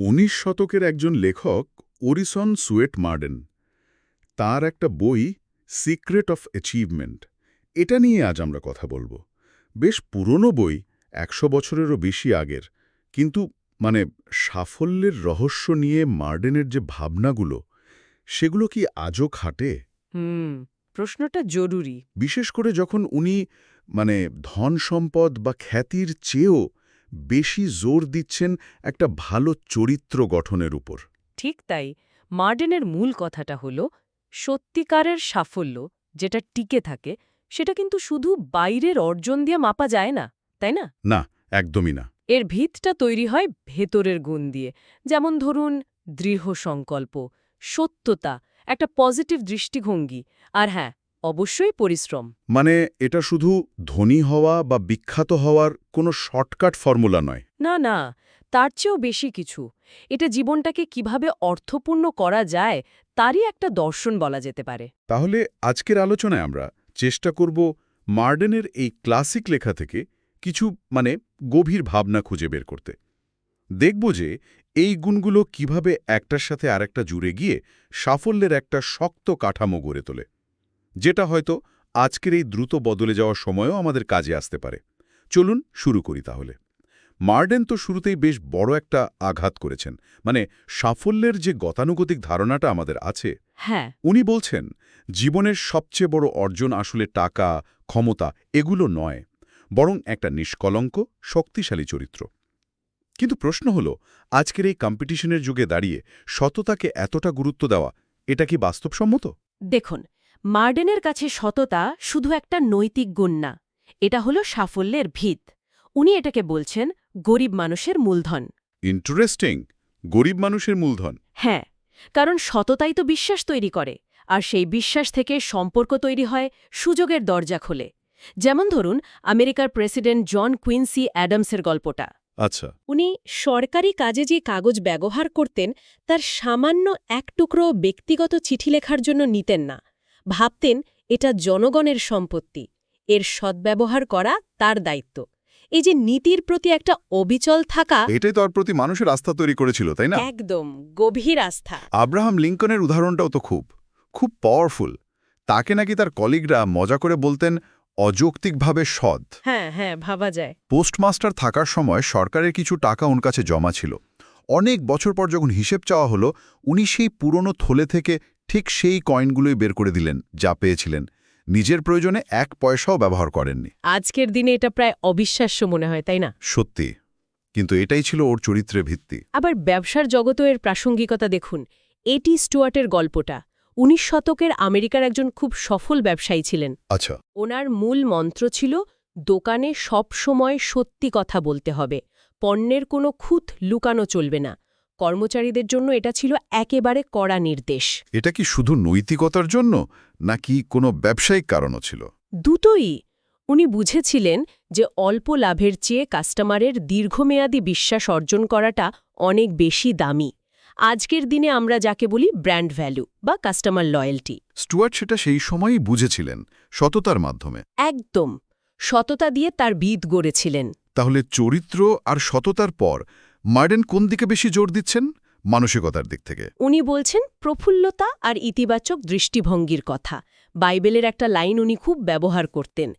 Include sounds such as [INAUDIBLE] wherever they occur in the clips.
উনিশ শতকের একজন লেখক ওরিসন সুয়েট মার্ডেন। তার একটা বই সিক্রেট অফ অ্যাচিভমেন্ট এটা নিয়ে আজ আমরা কথা বলব। বেশ পুরনো বই একশো বছরেরও বেশি আগের। কিন্তু মানে সাফল্যের রহস্য নিয়ে মার্ডেনের যে ভাবনাগুলো সেগুলো কি আজও খাটে? হুম প্রশ্নটা জরুরি। বিশেষ করে যখন উনি মানে ধন সম্পদ বা খ্যাতির চেয়েও বেশি জোর দিচ্ছেন একটা ভালো চরিত্র গঠনের উপর। ঠিক তাই। মার্ডেনের মূল কথাটা হলো সত্যিকারের সাফল্য যেটা টিকে থাকে সেটা কিন্তু শুধু বাইরের অর্জন দিয়ে মাপা যায় না তাই না? না একদমই না। এর ভিতটা তৈরি হয় ভেতরের গুণ দিয়ে। যেমন ধরুন দৃঢ় সংকল্প সত্যতা একটা পজিটিভ দৃষ্টিভঙ্গি। আর হ্যাঁ অবশ্যই পরিশ্রম। মানে এটা শুধু ধনী হওয়া বা বিখ্যাত হওয়ার কোনো শর্টকাট ফর্মুলা নয়। না না তার চেয়েও বেশি কিছু। এটা জীবনটাকে কীভাবে অর্থপূর্ণ করা যায় তারই একটা দর্শন বলা যেতে পারে। তাহলে আজকের আলোচনায় আমরা চেষ্টা করব মার্ডেনের এই ক্লাসিক লেখা থেকে কিছু মানে গভীর ভাবনা খুঁজে বের করতে। দেখব যে এই গুণগুলো কীভাবে একটার সাথে আরেকটা জুড়ে গিয়ে সাফল্যের একটা শক্ত কাঠামো গড়ে তোলে। যেটা হয়তো আজকের এই দ্রুত বদলে যাওয়ার সময়ও আমাদের কাজে আসতে পারে। চলুন শুরু করি তাহলে। মার্ডেন তো শুরুতেই বেশ বড় একটা আঘাত করেছেন। মানে সাফল্যের যে গতানুগতিক ধারণাটা আমাদের আছে হ্যাঁ। উনি বলছেন জীবনের সবচেয়ে বড় অর্জন আসলে টাকা ক্ষমতা এগুলো নয় বরং একটা নিষ্কলঙ্ক শক্তিশালী চরিত্র। কিন্তু প্রশ্ন হল আজকের এই কম্পিটিশনের যুগে দাঁড়িয়ে সততাকে এতটা গুরুত্ব দেওয়া এটা কি বাস্তবসম্মত? দেখুন মার্ডেনের কাছে সততা শুধু একটা নৈতিক গুণ না এটা হলো সাফল্যের ভিত। উনি এটাকে বলছেন গরিব মানুষের মূলধন। ইন্টারেস্টিং গরিব মানুষের মূলধন। হ্যাঁ কারণ সততাই তো বিশ্বাস তৈরি করে আর সেই বিশ্বাস থেকে সম্পর্ক তৈরি হয় সুযোগের দরজা খোলে। যেমন ধরুন আমেরিকার প্রেসিডেন্ট জন কুইন্সি অ্যাডামসের গল্পটা। আচ্ছা। উনি সরকারি কাজে যে কাগজ ব্যবহার করতেন তার সামান্য এক টুকরো ব্যক্তিগত চিঠি লেখার জন্য নিতেন না। ভাবতেন এটা জনগণের সম্পত্তি এর সদ্ব্যবহার করা তার দায়িত্ব। এই যে নীতির প্রতি একটা অবিচল থাকা এটাই তার প্রতি মানুষের আস্থা তৈরি করেছিল তাই না? একদম গভীর আস্থা। আব্রাহাম লিঙ্কনের উদাহরণটাও তো খুব খুব পাওয়ারফুল তাকে নাকি তার কলিগরা মজা করে বলতেন অযৌক্তিকভাবে সৎ। হ্যাঁ হ্যাঁ ভাবা যায়। পোস্টমাস্টার থাকার সময় সরকারের কিছু টাকা ওর কাছে জমা ছিল। অনেক বছর পর যখন হিসেব চাওয়া হলো উনি সেই পুরনো থলে থেকে ঠিক সেই কয়েনগুলোই বের করে দিলেন যা পেয়েছিলেন। নিজের প্রয়োজনে এক পয়সাও ব্যবহার করেননি। আজকের দিনে এটা প্রায় অবিশ্বাস্য মনে হয় তাই না? সত্যি। কিন্তু এটাই ছিল ওর চরিত্রের ভিত্তি। আবার ব্যবসার জগতেও এর প্রাসঙ্গিকতা দেখুন। এটি স্টুয়ার্টের গল্পটা। উনিশ শতকের আমেরিকার একজন খুব সফল ব্যবসায়ী ছিলেন। আচ্ছা। ওনার মূল মন্ত্র ছিল দোকানে সব সময় সত্যি কথা বলতে হবে। পণ্যের কোনো খুঁত লুকানো চলবে না। কর্মচারীদের জন্য এটা ছিল একেবারে কড়া নির্দেশ। এটা কি শুধু নৈতিকতার জন্য নাকি কোনো ব্যবসায়িক কারণও ছিল? দুটোই। উনি বুঝেছিলেন যে অল্প লাভের চেয়ে কাস্টমারের দীর্ঘমেয়াদী বিশ্বাস অর্জন করাটা অনেক বেশি দামি। আজকের দিনে আমরা যাকে বলি ব্র্যান্ড ভ্যালু বা কাস্টমার লয়্যাল্টি। স্টুয়ার্ট সেটা সেই সময়ই বুঝেছিলেন সততার মাধ্যমে। একদম। সততা দিয়ে তার বিদ গড়েছিলেন। তাহলে চরিত্র আর সততার পর মার্ডেন কোন দিকে বেশি জোর দিচ্ছেন? মানসিকতার দিক থেকে। উনি বলছেন প্রফুল্লতা আর ইতিবাচক দৃষ্টিভঙ্গির কথা। বাইবেলের একটা লাইন উনি খুব ব্যবহার করতেন।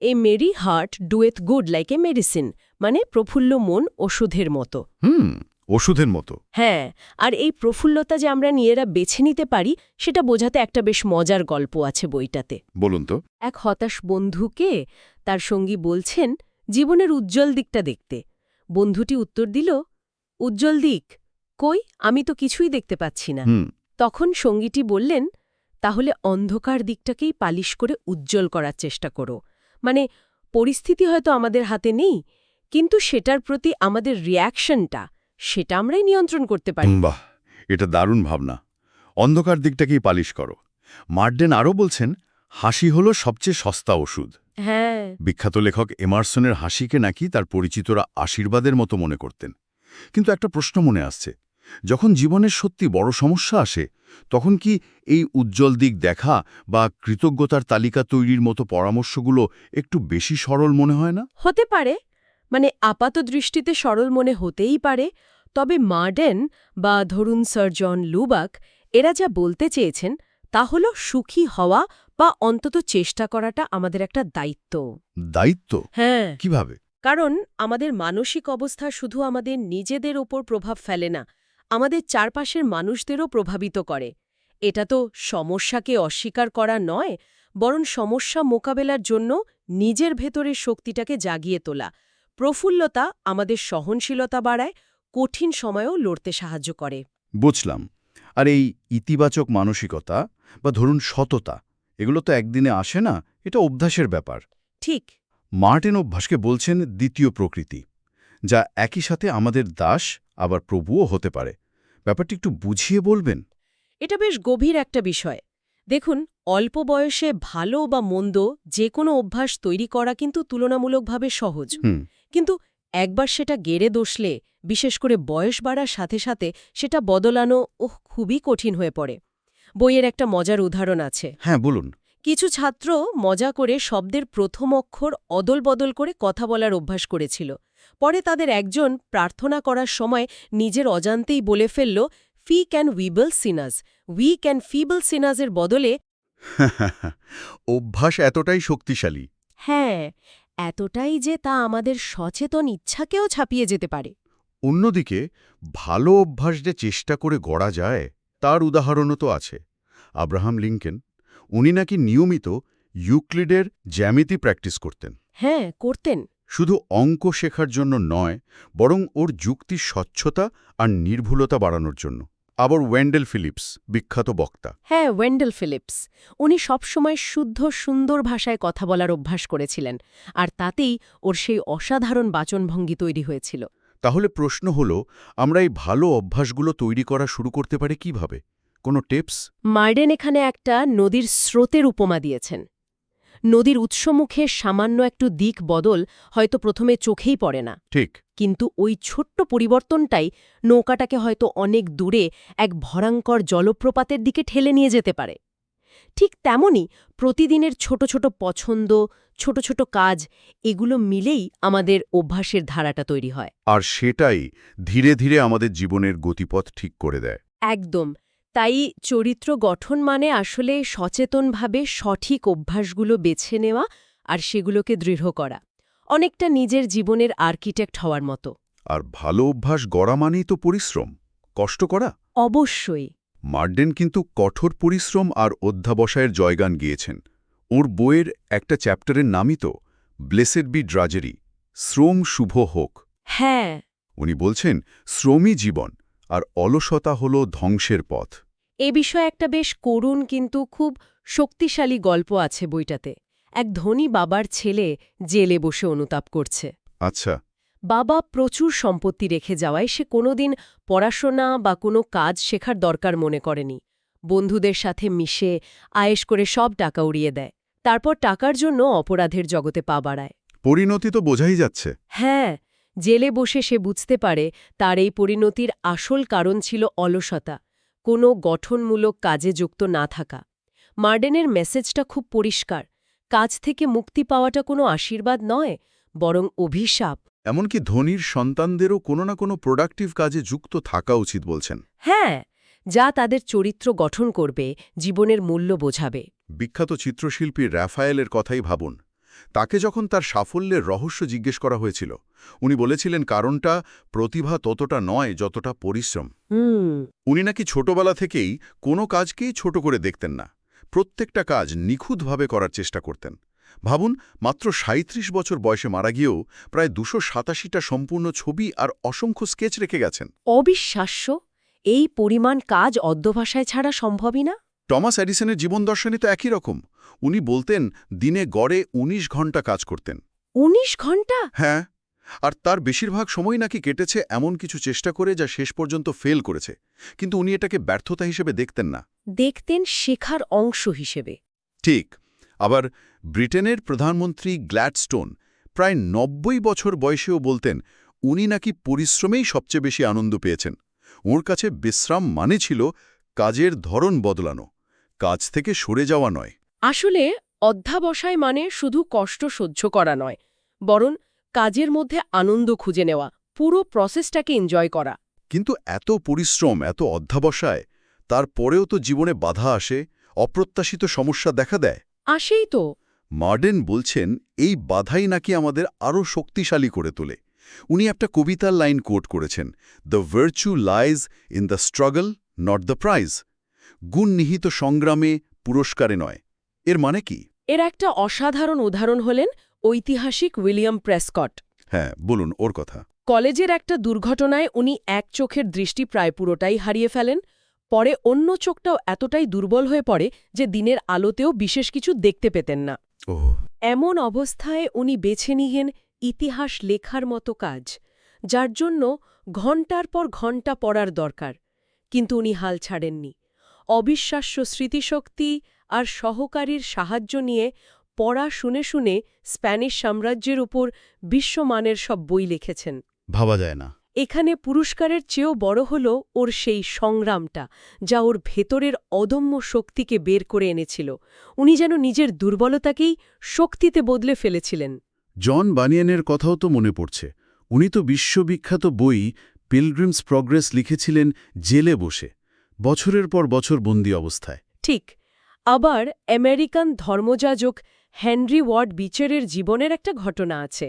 A merry heart doeth good like a medicine মানে প্রফুল্ল মন ওষুধের মতো। হুম ওষুধের মতো। হ্যাঁ আর এই প্রফুল্লতা যে আমরা নিজেরা বেছে নিতে পারি সেটা বোঝাতে একটা বেশ মজার গল্প আছে বইটাতে। বলুন তো। এক হতাশ বন্ধুকে তার সঙ্গী বলছেন জীবনের উজ্জ্বল দিকটা দেখতে। বন্ধুটি উত্তর দিল উজ্জ্বল দিক কই? আমি তো কিছুই দেখতে পাচ্ছি না। তখন সঙ্গীটি বললেন তাহলে অন্ধকার দিকটাকেই পালিশ করে উজ্জ্বল করার চেষ্টা করো। মানে পরিস্থিতি হয়তো আমাদের হাতে নেই কিন্তু সেটার প্রতি আমাদের রিয়াকশনটা সেটা আমরাই নিয়ন্ত্রণ করতে পারি। বাহ! এটা দারুণ ভাবনা। অন্ধকার দিকটাকেই পালিশ করো। মার্ডেন আরও বলছেন হাসি হলো সবচেয়ে সস্তা ওষুধ। হ্যাঁ। বিখ্যাত লেখক এমারসনের হাসিকে নাকি তার পরিচিতরা আশীর্বাদের মতো মনে করতেন। কিন্তু একটা প্রশ্ন মনে আসছে যখন জীবনের সত্যি বড় সমস্যা আসে তখন কি এই উজ্জ্বল দিক দেখা বা কৃতজ্ঞতার তালিকা তৈরির মতো পরামর্শগুলো একটু বেশি সরল মনে হয় না? হতে পারে মানে আপাত দৃষ্টিতে সরল মনে হতেই পারে তবে মার্ডেন বা ধরুন স্যার জন লুবাক এরা যা বলতে চেয়েছেন তা হল সুখী হওয়া বা অন্তত চেষ্টা করাটা আমাদের একটা দায়িত্ব। দায়িত্ব? হ্যাঁ। কীভাবে? কারণ আমাদের মানসিক অবস্থা শুধু আমাদের নিজেদের ওপর প্রভাব ফেলে না আমাদের চারপাশের মানুষদেরও প্রভাবিত করে। এটা তো সমস্যাকে অস্বীকার করা নয় বরং সমস্যা মোকাবেলার জন্য নিজের ভেতরের শক্তিটাকে জাগিয়ে তোলা। প্রফুল্লতা আমাদের সহনশীলতা বাড়ায় কঠিন সময়েও লড়তে সাহায্য করে। বুঝলাম। আর এই ইতিবাচক মানসিকতা বা ধরুন সততা এগুলো তো একদিনে আসে না এটা অভ্যাসের ব্যাপার। ঠিক। মার্টিন অভ্যাসকে বলছেন দ্বিতীয় প্রকৃতি যা একই সাথে আমাদের দাস আবার প্রভুও হতে পারে। ব্যাপারটি একটু বুঝিয়ে বলবেন? এটা বেশ গভীর একটা বিষয়। দেখুন অল্প বয়সে ভালো বা মন্দ যে কোনো অভ্যাস তৈরি করা কিন্তু তুলনামূলকভাবে সহজ। কিন্তু একবার সেটা গেড়ে দোষলে বিশেষ করে বয়স বাড়ার সাথে সাথে সেটা বদলানো ওহ খুবই কঠিন হয়ে পড়ে। বইয়ের একটা মজার উদাহরণ আছে। হ্যাঁ বলুন। কিছু ছাত্র মজা করে শব্দের প্রথম অক্ষর অদল বদল করে কথা বলার অভ্যাস করেছিল। পরে তাদের একজন প্রার্থনা করার সময় নিজের অজান্তেই বলে ফেলল ফি ক্যান উইবল সিনাজ উই ক্যান ফিবল সিনাজের বদলে [LAUGHS] অভ্যাস এতটাই শক্তিশালী। হ্যাঁ এতটাই যে তা আমাদের সচেতন ইচ্ছাকেও ছাপিয়ে যেতে পারে। অন্যদিকে ভালো অভ্যাস যে চেষ্টা করে গড়া যায় তার উদাহরণও তো আছে। আব্রাহাম লিঙ্কেন উনি নাকি নিয়মিত ইউক্লিডের জ্যামিতি প্র্যাকটিস করতেন। হ্যাঁ করতেন। শুধু অঙ্ক শেখার জন্য নয় বরং ওর যুক্তির স্বচ্ছতা আর নির্ভুলতা বাড়ানোর জন্য। আবার ওয়েন্ডেল ফিলিপস বিখ্যাত বক্তা। হ্যাঁ ওয়েন্ডেল ফিলিপস। উনি সবসময় শুদ্ধ সুন্দর ভাষায় কথা বলার অভ্যাস করেছিলেন আর তাতেই ওর সেই অসাধারণ বাচনভঙ্গি তৈরি হয়েছিল। তাহলে প্রশ্ন হল আমরা এই ভালো অভ্যাসগুলো তৈরি করা শুরু করতে পারি কীভাবে? কোনো টিপস? মার্ডেন এখানে একটা নদীর স্রোতের উপমা দিয়েছেন। নদীর উৎসমুখে সামান্য একটু দিক বদল হয়তো প্রথমে চোখেই পড়ে না। ঠিক। কিন্তু ওই ছোট্ট পরিবর্তনটাই নৌকাটাকে হয়তো অনেক দূরে এক ভয়ঙ্কর জলপ্রপাতের দিকে ঠেলে নিয়ে যেতে পারে। ঠিক তেমনি প্রতিদিনের ছোট ছোট পছন্দ ছোট ছোট কাজ এগুলো মিলেই আমাদের অভ্যাসের ধারাটা তৈরি হয়। আর সেটাই ধীরে ধীরে আমাদের জীবনের গতিপথ ঠিক করে দেয়। একদম। তাই চরিত্র গঠন মানে আসলে সচেতনভাবে সঠিক অভ্যাসগুলো বেছে নেওয়া আর সেগুলোকে দৃঢ় করা। অনেকটা নিজের জীবনের আর্কিটেক্ট হওয়ার মতো। আর ভালো অভ্যাস গড়া মানেই তো পরিশ্রম। কষ্ট করা? অবশ্যই। মার্ডেন কিন্তু কঠোর পরিশ্রম আর অধ্যাবসায়ের জয়গান গিয়েছেন। ওর বইয়ের একটা চ্যাপ্টারের নামই তো ব্লেসেড বি ড্রাজেরি শ্রম শুভ হোক। হ্যাঁ। উনি বলছেন শ্রমই জীবন আর অলসতা হল ধ্বংসের পথ। এ বিষয়ে একটা বেশ করুণ কিন্তু খুব শক্তিশালী গল্প আছে বইটাতে। এক ধনী বাবার ছেলে জেলে বসে অনুতাপ করছে। আচ্ছা। বাবা প্রচুর সম্পত্তি রেখে যাওয়ায় সে কোনোদিন পড়াশোনা বা কোনো কাজ শেখার দরকার মনে করেনি। বন্ধুদের সাথে মিশে আয়েশ করে সব টাকা উড়িয়ে দেয়। তারপর টাকার জন্য অপরাধের জগতে পা বাড়ায়। পরিণতি তো বোঝাই যাচ্ছে। হ্যাঁ জেলে বসে সে বুঝতে পারে তার এই পরিণতির আসল কারণ ছিল অলসতা কোনো গঠনমূলক কাজে যুক্ত না থাকা। মার্ডেনের মেসেজটা খুব পরিষ্কার কাজ থেকে মুক্তি পাওয়াটা কোনো আশীর্বাদ নয় বরং অভিশাপ। এমনকি ধনীর সন্তানদেরও কোনো না কোনো প্রোডাক্টিভ কাজে যুক্ত থাকা উচিত বলছেন। হ্যাঁ যা তাদের চরিত্র গঠন করবে জীবনের মূল্য বোঝাবে। বিখ্যাত চিত্রশিল্পী র্যাফায়েলের কথাই ভাবুন। তাকে যখন তার সাফল্যের রহস্য জিজ্ঞেস করা হয়েছিল উনি বলেছিলেন কারণটা প্রতিভা ততটা নয় যতটা পরিশ্রম। উনি নাকি ছোটবেলা থেকেই কোনো কাজকেই ছোট করে দেখতেন না। প্রত্যেকটা কাজ নিখুঁতভাবে করার চেষ্টা করতেন। ভাবুন মাত্র ৩৭ বছর বয়সে মারা গিয়েও প্রায় দুশো সাতাশিটা সম্পূর্ণ ছবি আর অসংখ্য স্কেচ রেখে গেছেন। অবিশ্বাস্য এই পরিমাণ কাজ অধ্যভাষায় ছাড়া সম্ভবই না। টমাস অ্যাডিসনের জীবন দর্শনই তো একই রকম। উনি বলতেন দিনে গড়ে ১৯ ঘণ্টা কাজ করতেন। ১৯ ঘণ্টা? হ্যাঁ আর তার বেশিরভাগ সময় নাকি কেটেছে এমন কিছু চেষ্টা করে যা শেষ পর্যন্ত ফেল করেছে। কিন্তু উনি এটাকে ব্যর্থতা হিসেবে দেখতেন না। দেখতেন শেখার অংশ হিসেবে। ঠিক। আবার ব্রিটেনের প্রধানমন্ত্রী গ্ল্যাডস্টোন প্রায় নব্বই বছর বয়সেও বলতেন উনি নাকি পরিশ্রমেই সবচেয়ে বেশি আনন্দ পেয়েছেন। ওর কাছে বিশ্রাম মানে ছিল কাজের ধরন বদলানো কাজ থেকে সরে যাওয়া নয়। আসলে অধ্যাবসায় মানে শুধু কষ্ট সহ্য করা নয় বরং কাজের মধ্যে আনন্দ খুঁজে নেওয়া পুরো প্রসেসটাকে এনজয় করা। কিন্তু এত পরিশ্রম এত অধ্যাবসায় তারপরেও তো জীবনে বাধা আসে অপ্রত্যাশিত সমস্যা দেখা দেয়। আসেই তো। মার্ডেন বলছেন এই বাধাই নাকি আমাদের আরও শক্তিশালী করে তোলে। উনি একটা কবিতার লাইন কোট করেছেন the virtue lies in the struggle not the prize গুণ নিহিত সংগ্রামে পুরস্কারে নয়। এর মানে কি? এর একটা অসাধারণ উদাহরণ হলেন ঐতিহাসিক উইলিয়াম প্রেসকট। হ্যাঁ বলুন ওর কথা। কলেজের একটা দুর্ঘটনায় উনি এক চোখের দৃষ্টি প্রায় পুরোটাই হারিয়ে ফেলেন। পরে অন্য চোখটাও এতটাই দুর্বল হয়ে পড়ে যে দিনের আলোতেও বিশেষ কিছু দেখতে পেতেন না। এমন অবস্থায় উনি বেছে নিহেন ইতিহাস লেখার মতো কাজ যার জন্য ঘণ্টার পর ঘণ্টা পড়ার দরকার কিন্তু উনি হাল ছাড়েননি। অবিশ্বাস্য স্মৃতিশক্তি আর সহকারীর সাহায্য নিয়ে পড়া শুনে শুনে স্প্যানিশ সাম্রাজ্যের উপর বিশ্বমানের সব বই লিখেছেন। ভাবা যায় না। এখানে পুরস্কারের চেয়েও বড় হল ওর সেই সংগ্রামটা যা ওর ভেতরের অদম্য শক্তিকে বের করে এনেছিল। উনি যেন নিজের দুর্বলতাকেই শক্তিতে বদলে ফেলেছিলেন। জন বানিয়ানের কথাও তো মনে পড়ছে। উনি তো বিশ্ববিখ্যাত বই পিলগ্রিমস প্রগ্রেস লিখেছিলেন জেলে বসে বছরের পর বছর বন্দি অবস্থায়। ঠিক আবার আমেরিকান ধর্মযাজক হেনরি ওয়ার্ড বিচারের জীবনের একটা ঘটনা আছে।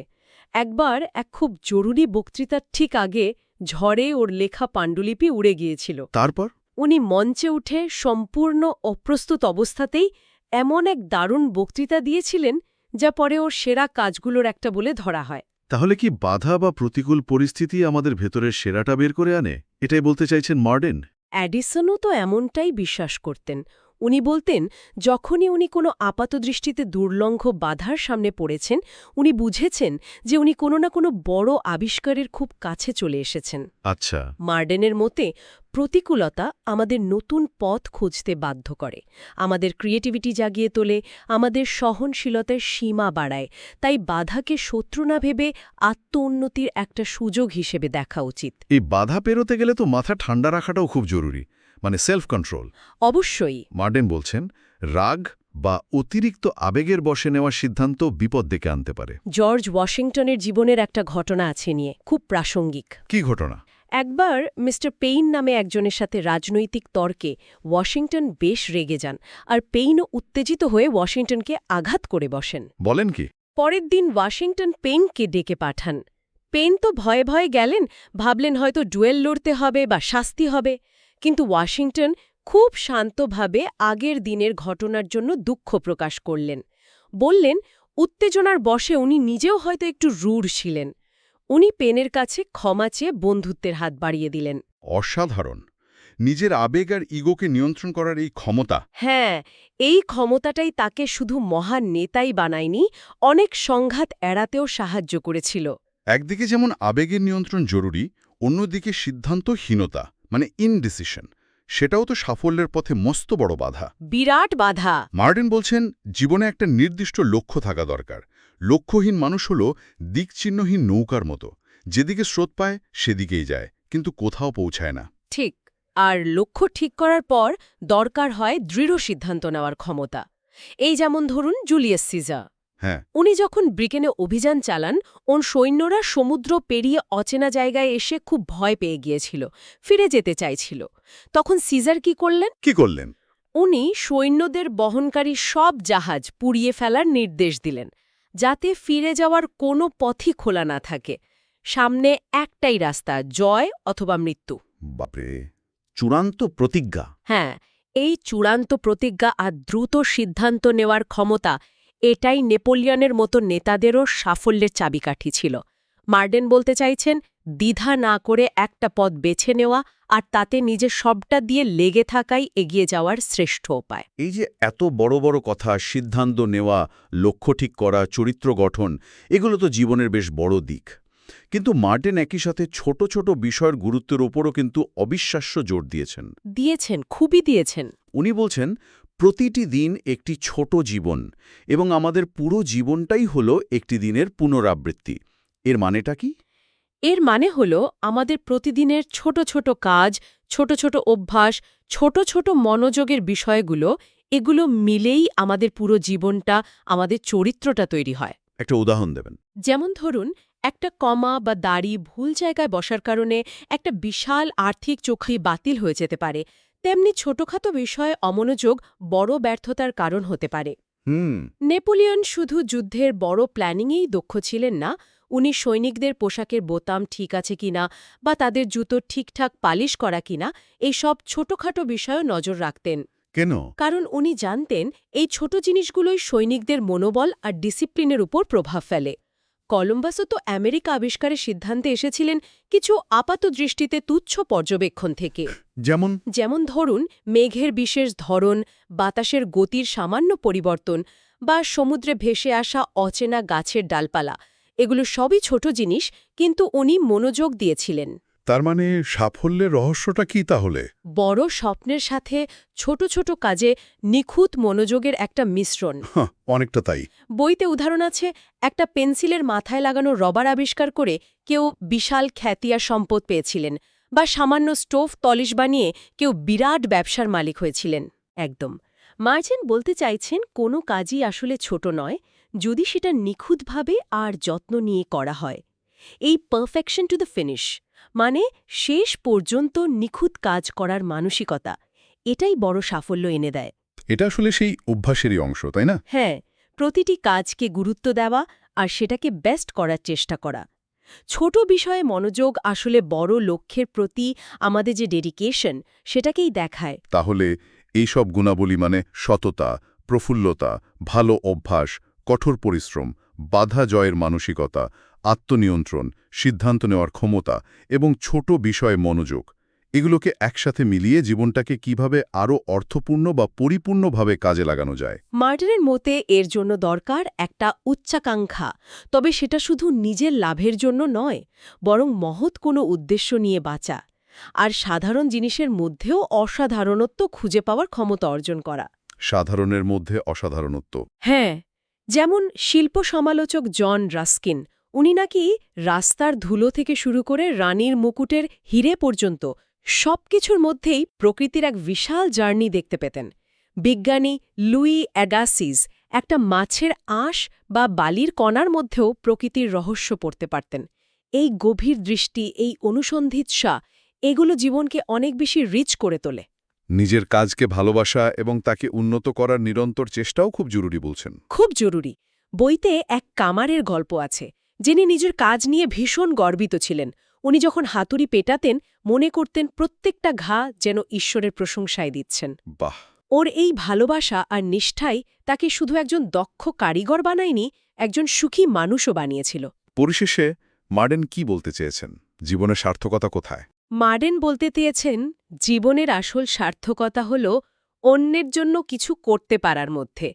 একবার এক খুব জরুরি বক্তৃতার ঠিক আগে ঝড়ে ওর লেখা পাণ্ডুলিপি উড়ে গিয়েছিল। তারপর? উনি মঞ্চে উঠে সম্পূর্ণ অপ্রস্তুত অবস্থাতেই এমন এক দারুণ বক্তৃতা দিয়েছিলেন যা পরে ওর সেরা কাজগুলোর একটা বলে ধরা হয়। তাহলে কি বাধা বা প্রতিকূল পরিস্থিতি আমাদের ভেতরের সেরাটা বের করে আনে? এটাই বলতে চাইছেন মার্ডেন? অ্যাডিসনও তো এমনটাই বিশ্বাস করতেন। উনি বলতেন যখনই উনি কোনো আপাতদৃষ্টিতে দুর্লঙ্ঘ বাধার সামনে পড়েছেন উনি বুঝেছেন যে উনি কোনো না কোনো বড় আবিষ্কারের খুব কাছে চলে এসেছেন। আচ্ছা। মার্ডেনের মতে প্রতিকূলতা আমাদের নতুন পথ খুঁজতে বাধ্য করে। আমাদের ক্রিয়েটিভিটি জাগিয়ে তোলে আমাদের সহনশীলতার সীমা বাড়ায়। তাই বাধাকে শত্রু না ভেবে আত্ম উন্নতির একটা সুযোগ হিসেবে দেখা উচিত। এই বাধা পেরোতে গেলে তো মাথা ঠান্ডা রাখাটাও খুব জরুরি। মানে সেলফ কন্ট্রোল অবশ্যই। মার্ডেন বলছেন রাগ বা অতিরিক্ত আবেগের বসে নেওয়ার সিদ্ধান্ত বিপদ ডেকে আনতে পারে। জর্জ ওয়াশিংটনের জীবনের একটা ঘটনা আছে নিয়ে খুব প্রাসঙ্গিক। কি ঘটনা? একবার মিস্টার পেইন নামে একজনের সাথে রাজনৈতিক তর্কে ওয়াশিংটন বেশ রেগে যান আর পেইনও উত্তেজিত হয়ে ওয়াশিংটনকে আঘাত করে বসেন। বলেন কি? পরের দিন ওয়াশিংটন পেইনকে ডেকে পাঠান। পেইন তো ভয়ে ভয়ে গেলেন ভাবলেন হয়তো ডুয়েল লড়তে হবে বা শাস্তি হবে। কিন্তু ওয়াশিংটন খুব শান্তভাবে আগের দিনের ঘটনার জন্য দুঃখ প্রকাশ করলেন। বললেন উত্তেজনার বশে উনি নিজেও হয়তো একটু রূঢ় ছিলেন। উনি পেনের কাছে ক্ষমা চেয়ে বন্ধুত্বের হাত বাড়িয়ে দিলেন। অসাধারণ। নিজের আবেগ আর ইগোকে নিয়ন্ত্রণ করার এই ক্ষমতা। হ্যাঁ এই ক্ষমতাটাই তাকে শুধু মহান নেতাই বানায়নি অনেক সংঘাত এড়াতেও সাহায্য করেছিল। একদিকে যেমন আবেগের নিয়ন্ত্রণ জরুরি অন্যদিকে সিদ্ধান্তহীনতা। মানে ইনডিসিশন সেটাও তো সাফল্যের পথে মস্ত বড় বাধা। বিরাট বাধা। মার্টিন বলছেন জীবনে একটা নির্দিষ্ট লক্ষ্য থাকা দরকার। লক্ষ্যহীন মানুষ হল দিকচিহ্নহীন নৌকার মতো। যেদিকে স্রোত পায় সেদিকেই যায় কিন্তু কোথাও পৌঁছায় না। ঠিক আর লক্ষ্য ঠিক করার পর দরকার হয় দৃঢ় সিদ্ধান্ত নেওয়ার ক্ষমতা। এই যেমন ধরুন জুলিয়াস সিজা হ্যাঁ। উনি যখন ব্রিটেনে অভিযান চালান ওন সৈন্যরা সমুদ্র পেরিয়ে অচেনা জায়গায় এসে খুব ভয় পেয়ে গিয়েছিল ফিরে যেতে চাইছিল। তখন সিজার কি করলেন? কি করলেন? উনি সৈন্যদের বহনকারী সব জাহাজ পুড়িয়ে ফেলার নির্দেশ দিলেন যাতে ফিরে যাওয়ার কোনো পথই খোলা না থাকে। সামনে একটাই রাস্তা জয় অথবা মৃত্যু। বাপরে চূড়ান্ত প্রতিজ্ঞা। হ্যাঁ এই চূড়ান্ত প্রতিজ্ঞা আর দ্রুত সিদ্ধান্ত নেওয়ার ক্ষমতা এটাই নেপোলিয়নের মতো নেতাদেরও সাফল্যের চাবিকাঠি ছিল। মার্ডেন বলতে চাইছেন দ্বিধা না করে একটা পদ বেছে নেওয়া আর তাতে নিজের সবটা দিয়ে লেগে থাকাই এগিয়ে যাওয়ার শ্রেষ্ঠ উপায়। এই যে এত বড় বড় কথা সিদ্ধান্ত নেওয়া লক্ষ্য ঠিক করা চরিত্র গঠন এগুলো তো জীবনের বেশ বড় দিক। কিন্তু মার্টিন একই সাথে ছোট ছোট বিষয়ের গুরুত্বের ওপরও কিন্তু অবিশ্বাস্য জোর দিয়েছেন। দিয়েছেন খুবই দিয়েছেন। উনি বলছেন প্রতিটি দিন একটি ছোট জীবন এবং আমাদের পুরো জীবনটাই হল একটি দিনের পুনরাবৃত্তি। এর মানেটা কি? এর মানে হল আমাদের প্রতিদিনের ছোট ছোট কাজ ছোট ছোট অভ্যাস ছোট ছোট মনোযোগের বিষয়গুলো এগুলো মিলেই আমাদের পুরো জীবনটা আমাদের চরিত্রটা তৈরি হয়। একটা উদাহরণ দেবেন। যেমন ধরুন একটা কমা বা দাড়ি ভুল জায়গায় বসার কারণে একটা বিশাল আর্থিক চোখি বাতিল হয়ে যেতে পারে। তেমনি ছোটখাটো বিষয়ে অমনোযোগ বড় ব্যর্থতার কারণ হতে পারে। নেপোলিয়ন শুধু যুদ্ধের বড় প্ল্যানিংয়েই দক্ষ ছিলেন না উনি সৈনিকদের পোশাকের বোতাম ঠিক আছে কিনা বা তাদের জুতো ঠিকঠাক পালিশ করা কিনা এই সব ছোটখাটো বিষয়েও নজর রাখতেন। কেন? কারণ উনি জানতেন এই ছোট জিনিসগুলোই সৈনিকদের মনোবল আর ডিসিপ্লিনের উপর প্রভাব ফেলে। কলম্বাসও তো আমেরিকা আবিষ্কারের সিদ্ধান্তে এসেছিলেন কিছু আপাত দৃষ্টিতে তুচ্ছ পর্যবেক্ষণ থেকে। যেমন? যেমন ধরুন মেঘের বিশেষ ধরন বাতাসের গতির সামান্য পরিবর্তন বা সমুদ্রে ভেসে আসা অচেনা গাছের ডালপালা। এগুলো সবই ছোট জিনিস কিন্তু উনি মনোযোগ দিয়েছিলেন। তার মানে সাফল্যের রহস্যটা কি তাহলে? বড় স্বপ্নের সাথে ছোট ছোট কাজে নিখুঁত মনোযোগের একটা মিশ্রণ। অনেকটা তাই। বইতে উদাহরণ আছে একটা পেন্সিলের মাথায় লাগানো রবার আবিষ্কার করে কেউ বিশাল খ্যাতি আর সম্পদ পেয়েছিলেন বা সামান্য স্টোভ তলিশ বানিয়ে কেউ বিরাট ব্যবসার মালিক হয়েছিলেন। একদম। মার্চেন বলতে চাইছেন কোনো কাজই আসলে ছোট নয় যদি সেটা নিখুঁতভাবে আর যত্ন নিয়ে করা হয়। এই পারফেকশন টু দ্য ফিনিশ। মানে শেষ পর্যন্ত নিখুঁত কাজ করার মানসিকতা এটাই বড় সাফল্য এনে দেয়। এটা আসলে সেই অভ্যাসেরই অংশ তাই না? হ্যাঁ প্রতিটি কাজকে গুরুত্ব দেওয়া আর সেটাকে বেস্ট করার চেষ্টা করা। ছোট বিষয়ে মনোযোগ আসলে বড় লক্ষ্যের প্রতি আমাদের যে ডেডিকেশন সেটাকেই দেখায়। তাহলে এই সব গুণাবলী মানে সততা প্রফুল্লতা ভালো অভ্যাস কঠোর পরিশ্রম বাধা জয়ের মানসিকতা আত্মনিয়ন্ত্রণ সিদ্ধান্ত নেওয়ার ক্ষমতা এবং ছোট বিষয়ে মনোযোগ। এগুলোকে একসাথে মিলিয়ে জীবনটাকে কীভাবে আরও অর্থপূর্ণ বা পরিপূর্ণভাবে কাজে লাগানো যায়। মার্টিনের মতে এর জন্য দরকার একটা উচ্চাকাঙ্ক্ষা তবে সেটা শুধু নিজের লাভের জন্য নয় বরং মহৎ কোনো উদ্দেশ্য নিয়ে বাঁচা আর সাধারণ জিনিসের মধ্যেও অসাধারণত্ব খুঁজে পাওয়ার ক্ষমতা অর্জন করা। সাধারণের মধ্যে অসাধারণত্ব। হ্যাঁ যেমন শিল্প সমালোচক জন রাস্কিন উনি নাকি রাস্তার ধুলো থেকে শুরু করে রানীর মুকুটের হিরে পর্যন্ত সবকিছুর মধ্যেই প্রকৃতির এক বিশাল জার্নি দেখতে পেতেন। বিজ্ঞানী লুই অ্যাগাসিস একটা মাছের আঁশ বা বালির কণার মধ্যেও প্রকৃতির রহস্য পড়তে পারতেন। এই গভীর দৃষ্টি এই অনুসন্ধিৎসা এগুলো জীবনকে অনেক বেশি রিচ করে তোলে। নিজের কাজকে ভালোবাসা এবং তাকে উন্নত করার নিরন্তর চেষ্টাও খুব জরুরি বলছেন। খুব জরুরি। বইতে এক কামারের গল্প আছে। যিনি নিজের কাজ নিয়ে ভীষণ গর্বিত ছিলেন। উনি যখন হাতুড়ি পেটাতেন মনে করতেন প্রত্যেকটা ঘা যেন ঈশ্বরের প্রশংসায় দিচ্ছেন। বাহ! ওর এই ভালোবাসা আর নিষ্ঠাই তাকে শুধু একজন দক্ষ কারিগর বানায়নি একজন সুখী মানুষও বানিয়েছিল। পরিশেষে মার্ডেন কি বলতে চেয়েছেন? জীবনের সার্থকতা কোথায়? মার্ডেন বলতে চেয়েছেন জীবনের আসল সার্থকতা হল অন্যের জন্য কিছু করতে পারার মধ্যে।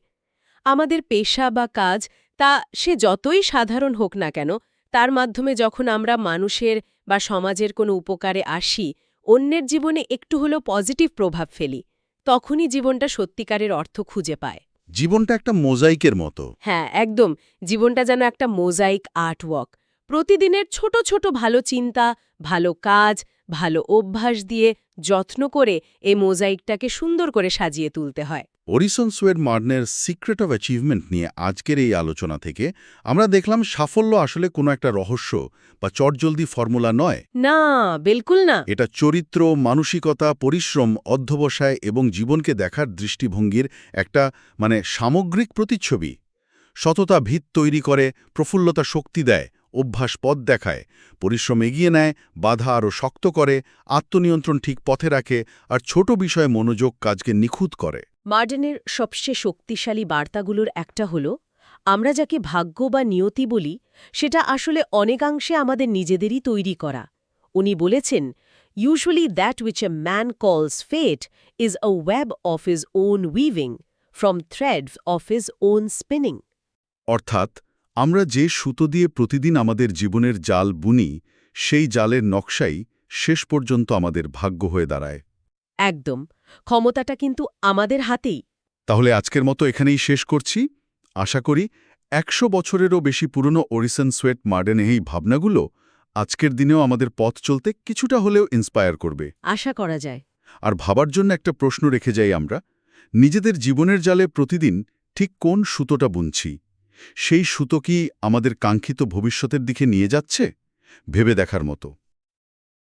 আমাদের পেশা বা কাজ তা সে যতই সাধারণ হোক না কেন তার মাধ্যমে যখন আমরা মানুষের বা সমাজের কোনো উপকারে আসি অন্যের জীবনে একটু হলেও পজিটিভ প্রভাব ফেলি তখনই জীবনটা সত্যিকারের অর্থ খুঁজে পায়। জীবনটা একটা মোজাইকের মতো। হ্যাঁ একদম। জীবনটা যেন একটা মোজাইক আর্টওয়ার্ক। প্রতিদিনের ছোট ছোট ভালো চিন্তা ভালো কাজ ভালো অভ্যাস দিয়ে যত্ন করে এই মোজাইকটাকে সুন্দর করে সাজিয়ে তুলতে হয়। ওরিসন সোয়েড মার্ডনের সিক্রেট অফ অ্যাচিভমেন্ট নিয়ে আজকের এই আলোচনা থেকে আমরা দেখলাম সাফল্য আসলে কোনো একটা রহস্য বা চটজলদি ফর্মুলা নয়। না বিলকুল না। এটা চরিত্র মানসিকতা পরিশ্রম অধ্যবসায় এবং জীবনকে দেখার দৃষ্টিভঙ্গির একটা মানে সামগ্রিক প্রতিচ্ছবি। সততা ভিত তৈরি করে প্রফুল্লতা শক্তি দেয় অভ্যাস পথ দেখায় পরিশ্রম এগিয়ে নেয় বাধা আরও শক্ত করে আত্মনিয়ন্ত্রণ ঠিক পথে রাখে আর ছোট বিষয়ে মনোযোগ কাজকে নিখুঁত করে। মার্ডেনের সবচেয়ে শক্তিশালী বার্তাগুলোর একটা হল আমরা যাকে ভাগ্য বা নিয়তি বলি সেটা আসলে অনেকাংশে আমাদের নিজেদেরই তৈরি করা। উনি বলেছেন usually that which a man calls fate is a web of his own weaving from threads of his own spinning অর্থাৎ আমরা যে সুতো দিয়ে প্রতিদিন আমাদের জীবনের জাল বুনি সেই জালের নকশাই শেষ পর্যন্ত আমাদের ভাগ্য হয়ে দাঁড়ায়। একদম। ক্ষমতাটা কিন্তু আমাদের হাতেই। তাহলে আজকের মতো এখানেই শেষ করছি। আশা করি একশো বছরেরও বেশি পুরনো ওরিসন সোয়েট মার্ডেন এই ভাবনাগুলো আজকের দিনেও আমাদের পথ চলতে কিছুটা হলেও ইন্সপায়ার করবে। আশা করা যায়। আর ভাবার জন্য একটা প্রশ্ন রেখে যাই আমরা নিজেদের জীবনের জালে প্রতিদিন ঠিক কোন সুতোটা বুনছি? সেই সুতো কি আমাদের কাঙ্ক্ষিত ভবিষ্যতের দিকে নিয়ে যাচ্ছে? ভেবে দেখার মতো।